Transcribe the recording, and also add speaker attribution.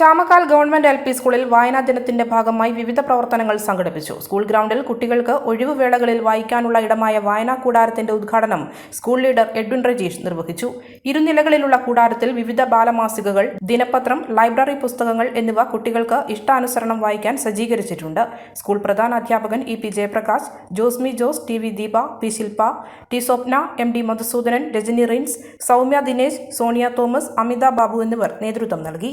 Speaker 1: Chamakkal government L P സ്കൂളിൽ വായനാ ദിനത്തിന്റെ ഭാഗമായി വിവിധ പ്രവർത്തനങ്ങൾ സംഘടിപ്പിച്ചു. സ്കൂൾ ഗ്രൗണ്ടിൽ കുട്ടികൾക്ക് ഒഴിവുവേളകളിൽ വായിക്കാനുള്ള ഇടമായ വായനാ കൂടാരത്തിന്റെ ഉദ്ഘാടനം സ്കൂൾ ലീഡർ എഡ്വിൻ രജീഷ് നിർവഹിച്ചു. ഇരുനിലകളിലുള്ള കൂടാരത്തിൽ വിവിധ ബാലമാസികകൾ ദിനപത്രം ലൈബ്രറി പുസ്തകങ്ങൾ എന്നിവ കുട്ടികൾക്ക് ഇഷ്ടാനുസരണം വായിക്കാൻ സജ്ജീകരിച്ചിട്ടുണ്ട്. സ്കൂൾ പ്രധാന അധ്യാപകൻ E P Jayaprakash Josmi Jose T V Deepa P Shilpa T Swapna M D Madhusudanan Rajani Rins Soumya Dinesh Sonia Thomas Amitha Babu എന്നിവർ നേതൃത്വം നൽകി.